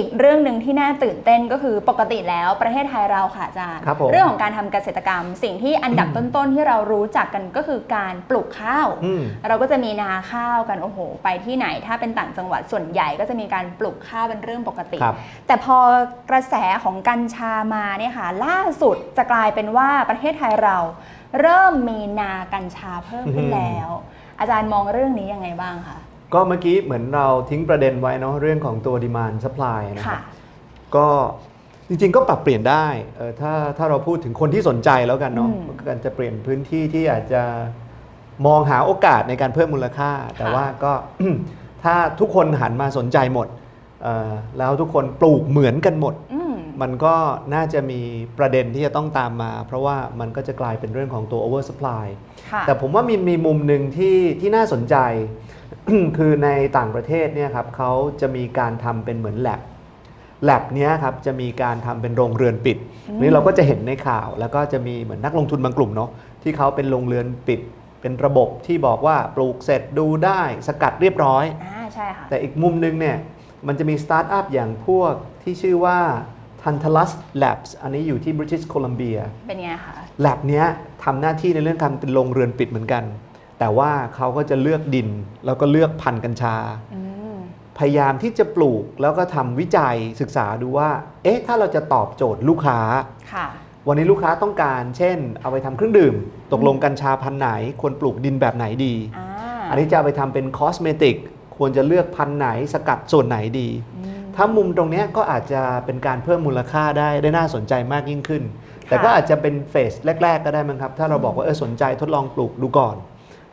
อีกเรื่องหนึ่งที่น่าตื่นเต้นก็คือปกติแล้วประเทศไทยเราค่ะอาจารย์ ครับผม เรื่องของการทำเกษตรกรรม สิ่งที่อันดับต้นๆที่เรารู้จักกันก็คือการปลูกข้าว อืม เราก็จะมีนาข้าวกันโอ้โห ไปที่ไหนถ้าเป็นต่างจังหวัดส่วนใหญ่ก็จะมีการปลูกข้าวเป็นเรื่องปกติ ครับ แต่พอกระแสของกัญชามาเนี่ยค่ะล่าสุดจะกลายเป็นว่าประเทศไทยเรา เริ่มมีนากัญชาเพิ่มขึ้นอืมแล้ว อาจารย์มองเรื่องนี้ยังไงบ้างคะ ก็เมื่อกี้เหมือนเราทิ้งประเด็นไว้เนาะเรื่องของตัว demand supply นะคค่ะรับก็จริงๆก็ปรับเปลี่ยนได้เออถ้าถ้าเราพูดถึงคนที่สนใจแล้วกันเนาะอืมการจะเปลี่ยนพื้นที่ที่อาจจะมองหาโอกาสในการเพิ่มมูลค่า แต่ว่าก็ ถ้าทุกคนหันมาสนใจหมดเอ่อแล้วทุกคนปลูกเหมือนกันหมด อืม มันก็น่าจะมีประเด็นที่จะต้องตามมา เพราะว่ามันก็จะกลายเป็นเรื่องของตัว over supply ค่ะ แต่ผมว่ามีมีมุมหนึ่งที่ที่น่าสนใจ คือในต่างประเทศเนี่ยครับเขาจะมีการทำเป็นเหมือนแ a บแ a บเนี้ยครับจะมีการทำเป็นโรงเรือนปิดอืมนี่เราก็จะเห็นในข่าว แล้วก็จะมีเหมือนนักลงทุนบางกลุ่มเนาะที่เขาเป็นโรงเรือนปิด เป็นระบบที่บอกว่าปลูกเสร็จดูได้สกัดเรียบร้อยอ่าใช่ค่ะแต่อีกมุมหนึงเนี่ยมันจะมีสตาร์ทอัพอย่างพวกที่ชื่อว่า Tantalus Labs อันนี้อยู่ที่ British Columbia เป็นไงคะแ a บเนี้ยทำหน้าที่ในเรื่องการเป็นโรงเรือนปิดเหมือนกัน แต่ว่าเขาก็จะเลือกดิน แล้วก็เลือกพันธุ์กัญชาอืมพยายามที่จะปลูกแล้วก็ทำวิจัยศึกษาดูว่า เอ๊ะ ถ้าเราจะตอบโจทย์ลูกค้าค่ะวันนี้ลูกค้าต้องการ เช่น เอาไปทำเครื่องดื่ม ตกลงกัญชาพันธุ์ไหน ควรปลูกดินแบบไหนดีอ่าอันนี้จะเอาไปทำเป็นคอสเมติก ควรจะเลือกพันธุ์ไหน สกัดส่วนไหนดีอืมถ้ามุมตรงเนี้ยก็อาจจะเป็นการเพิ่มมูลค่าได้ได้น่าสนใจมากยิ่งขึ้น แต่ก็อาจจะเป็นเฟสแรก ๆ ก็ได้มั้งครับ ถ้าเราบอกว่าเออสนใจทดลองปลูกดูก่อน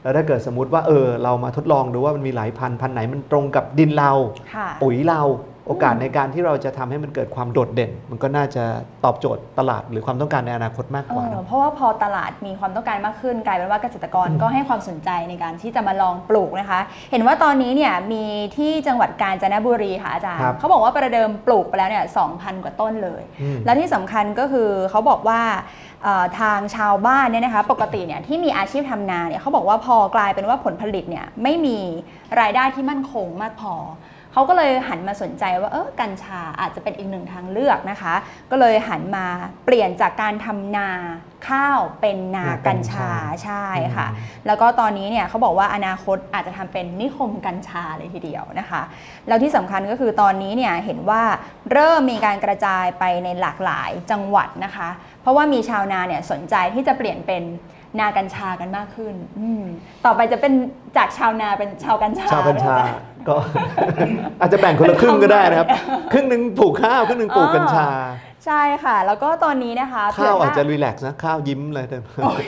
แล้วถ้าเกิดสมมติว่าเออเรามาทดลองดูว่ามันมีหลายพันธุ์พันธุ์ไหนมันตรงกับดินเราค่ะปุ๋ยเรา โอกาสในการที่เราจะทำให้มันเกิดความโดดเด่น มันก็น่าจะตอบโจทย์ตลาดหรือความต้องการในอนาคตมากเอกว่าอเนอะเพราะว่าพอตลาดมีความต้องการมากขึ้น กลายเป็นว่าเกษตรกรก็ให้ความสนใจในการที่จะมาลองปลูกนะคะ เห็นว่าตอนนี้เนี่ยมีที่จังหวัดกาญจนบุรีค่ะอาจารย์ครับเขาบอกว่าประเดิมปลูกไปแล้วเนี่ย2,000กว่าต้นเลยอืมและที่สำคัญก็คือเขาบอกว่าเอ่อทางชาวบ้านเนี่ยนะคะปกติเนี่ยที่มีอาชีพทำนาเนี่ยเขาบอกว่าพอกลายเป็นว่าผลผลิตเนี่ยไม่มีรายได้ที่มั่นคงมากพอ เขาก็เลยหันมาสนใจว่าเออกัญชาอาจจะเป็นอีกหนึ่งทางเลือกนะคะ ก็เลยหันมาเปลี่ยนจากการทำนาข้าวเป็นนากัญชาใช่ค่ะ แล้วก็ตอนนี้เนี่ยเขาบอกว่าอนาคตอาจจะทำเป็นนิคมกัญชาเลยทีเดียวนะคะ แล้วที่สำคัญก็คือตอนนี้เนี่ยเห็นว่าเริ่มมีการกระจายไปในหลากหลายจังหวัดนะคะ เพราะว่ามีชาวนาเนี่ยสนใจที่จะเปลี่ยนเป็น นากัญชากันมากขึ้นอมต่อไปจะเป็นจากชาวนาเป็นชาวกัญชาชาวกัญชาไหมคะก็ อาจจะแบ่งคนละครึ่งก็ได้นะครับ ครึ่งหนึ่งปลูกข้าวครึ่งหนึ่งปลูกกัญชา ใช่ค่ะ แล้วก็ตอนนี้นะคะข้าวเผื่อาจจะว่ รีแลกซ์นะ ข้าวยิ้มเลยแต่ โอเค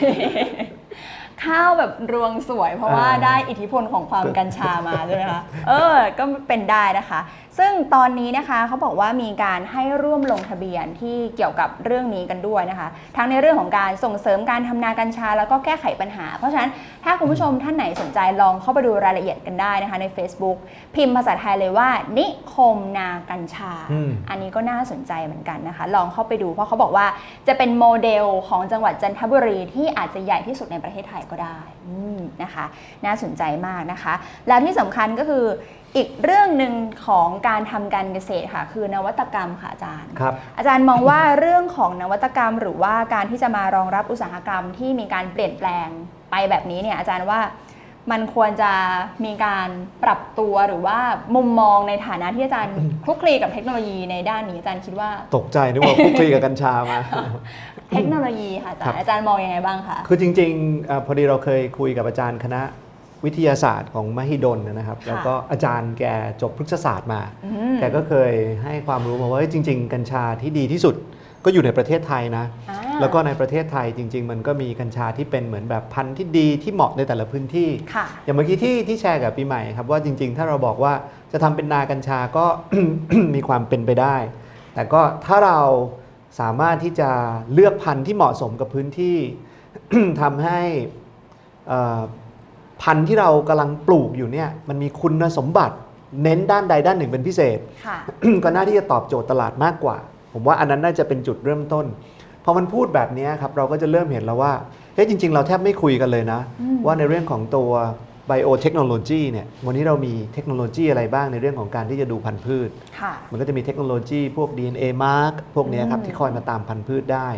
ข้าวแบบรวงสวย เพราะว่าอ่าได้อิทธิพลของความกัญชามาใช่ไหมคะเออ ก็เป็นได้นะคะ ซึ่งตอนนี้นะคะเขาบอกว่ามีการให้ร่วมลงทะเบียนที่เกี่ยวกับเรื่องนี้กันด้วยนะคะ ทั้งในเรื่องของการส่งเสริมการทำนากัญชา แล้วก็แก้ไขปัญหา เพราะฉะนั้นถ้าคุณผู้ชมท่านไหนสนใจลองเข้าไปดูรายละเอียดกันได้นะคะใน Facebook พิมพ์ภาษาไทยเลยว่า นิคมนากัญชาอืมอันนี้ก็น่าสนใจเหมือนกันนะคะ ลองเข้าไปดูเพราะเขาบอกว่าจะเป็นโมเดลของจังหวัดจันทบุรีที่อาจจะใหญ่ที่สุดในประเทศไทยก็ได้อืมนะคะน่าสนใจมากนะคะ แล้วที่สำคัญก็คืออีกเรื่องหนึ่งของการทำการเกษตรค่ะ คือนวัตกรรมค่ะอาจารย์ครับอาจารย์มองว่าเรื่องของนวัตกรรม หรือว่าการที่จะมารองรับอุตสาหกรรมที่มีการเปลี่ยนแปลงไปแบบนี้เนี่ยอาจารย์ว่า มันควรจะมีการปรับตัวหรือว่ามุมมองในฐานะที่อาจารย์คลุกคลีกับเทคโนโลยีในด้านนี้อาจารย์คิดว่าตกใจนึกว่าคุกคลีกับกัญชามา เทคโนโลยีค่ะอาจารครัย์บอาจารย์มองยังไงบ้างคะคือจริงๆเออพอดีเราเคยคุยกับอาจารย์คณะวิทยาศาสตร์ของมหิดลนะครับค่ะแล้วก็อาจารย์แกจบพฤกษศาสตร์มาอืมแกก็เคยให้ความรู้มาว่าเฮ้ยจริง ๆ กัญชาที่ดีที่สุด ก็อยู่ในประเทศไทยนะ อ่าแล้วก็ในประเทศไทยจริง ๆ มันก็มีกัญชาที่เป็นเหมือนแบบพันธุ์ที่ดีที่เหมาะในแต่ละพื้นที่ ค่ะ อย่างเมื่อกี้ที่ที่แชร์กับปีใหม่ครับว่าจริง ๆ ถ้าเราบอกว่าจะทำเป็นนากัญชาก็ มีความเป็นไปได้ แต่ก็ถ้าเราสามารถที่จะเลือกพันธุ์ที่เหมาะสมกับพื้นที่ ทำให้เอ่อพันธุ์ที่เรากำลังปลูกอยู่เนี่ยมันมีคุณสมบัติเน้นด้านใดด้านหนึ่งเป็นพิเศษ ค่ะ ก็น่าที่จะตอบโจทย์ตลาดมากกว่า ผมว่าอันนั้นน่าจะเป็นจุดเริ่มต้นพอมันพูดแบบนี้ครับเราก็จะเริ่มเห็นแล้วว่าเฮ้ยจริง ๆ เราแทบไม่คุยกันเลยนะอืมว่าในเรื่องของตัว Biotechnology เนี่ยวันนี้เรามีเทคโนโลยีอะไรบ้างในเรื่องของการที่จะดูพันธุ์พืชค่ะมันก็จะมีเทคโนโลยีพวก DNA mark พวกเนี้ยครับอืมที่คอยมาตามพันธุ์พืชได้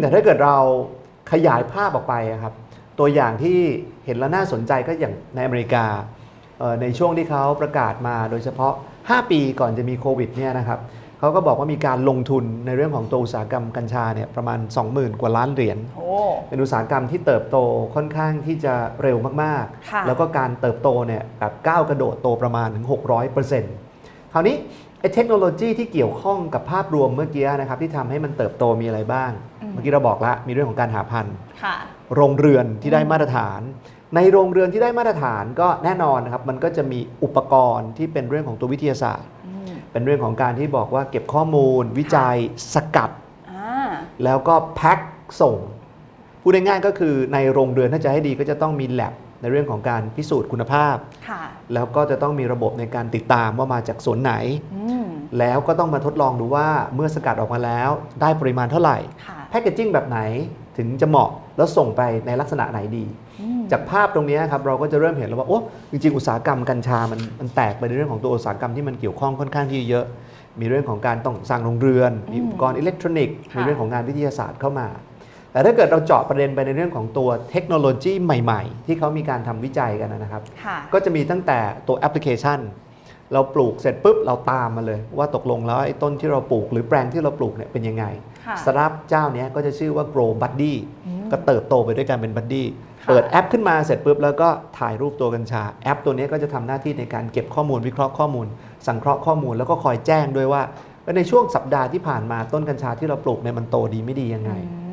แต่ถ้าเกิดเราขยายภาพออกไปอะครับ ตัวอย่างที่เห็นแล้วน่าสนใจก็อย่างในอเมริกาเอ่อในช่วงที่เขาประกาศมาโดยเฉพาะ 5 ปีก่อนจะมีโควิดเนี่ยนะครับ เขาก็บอกว่ามีการลงทุนในเรื่องของตัวอุตสาหกรรมกัญชาเนี่ยประมาณ 20,000 กว่าล้านเหรียญ โอ้ เป็นอุตสาหกรรมที่เติบโตค่อนข้างที่จะเร็วมากค่ะ ๆ แล้วก็การเติบโตเนี่ยแบบก้าวกระโดดโตประมาณถึง 600%คราวนี้ไอ้เทคโนโลยีที่เกี่ยวข้องกับภาพรวมเมื่อกี้นะครับที่ทำให้มันเติบโตมีอะไรบ้าง อืม เมื่อกี้เราบอกแล้วมีเรื่องของการหาพันธุ์ ค่ะ โรงเรือนที่ได้มาตรฐาน ในโรงเรือนที่ได้มาตรฐานก็แน่นอนนะครับมันก็จะมีอุปกรณ์ที่เป็นเรื่องของตัววิทยาศาสตร์อืม เป็นเรื่องของการที่บอกว่าเก็บข้อมูล วิจัยสกัด อ่าแล้วก็แพ็คส่งพูดง่ายๆก็คือในโรงเรือนถ้าจะให้ดีก็จะต้องมีแ a บในเรื่องของการพิสูจน์คุณภาพ ค่ะแล้วก็จะต้องมีระบบในการติดตามว่ามาจากสวนไหน อืมแล้วก็ต้องมาทดลองดูว่าเมื่อสกัดออกมาแล้ว ได้ปริมาณเท่าไหร่ค่ะ แพคเกจิ้งแบบไหน ถึงจะเหมาะแล้วส่งไปในลักษณะไหนดีอืมจากภาพตรงนี้ครับเราก็จะเริ่มเห็นแล้วว่าโอ้จริงๆ อุตสาหกรรมกัญชามันมันแตกไปในเรื่องของตัวอุตสาหกรรมที่มันเกี่ยวข้องค่อนข้างที่เยอะ มีเรื่องของการต้องสร้างโรงเรือน มีอุปกรณ์อิเล็กทรอนิกส์ค่ะมีเรื่องของงานวิทยาศาสตร์เข้ามา แต่ถ้าเกิดเราเจาะประเด็นไปในเรื่องของตัวเทคโนโลยีใหม่ ๆ ที่เขามีการทำวิจัยกันนะครับค่ะก็จะมีตั้งแต่ตัวแอปพลิเคชันเราปลูกเสร็จปุ๊บเราตามมาเลย ว่าตกลงแล้วไอ้ต้นที่เราปลูกหรือแปลงที่เราปลูกเนี่ยเป็นยังไง ค่ะสตาร์ทอัพเจ้าเนี้ยก็จะชื่อว่า Grow Buddy อืมก็เติบโตไปด้วยกันเป็นบัดดี้ค่ะเปิดแอปขึ้นมาเสร็จปุ๊บแล้วก็ถ่ายรูปตัวกัญชา แอปตัวเนี้ยก็จะทำหน้าที่ในการเก็บข้อมูลวิเคราะห์ข้อมูล สังเคราะห์ข้อมูลแล้วก็คอยแจ้งด้วยว่าในช่วงสัปดาห์ที่ผ่านมาต้นกัญชาที่เราปลูกเนี่ยมันโตดีไม่ดียังไงอืม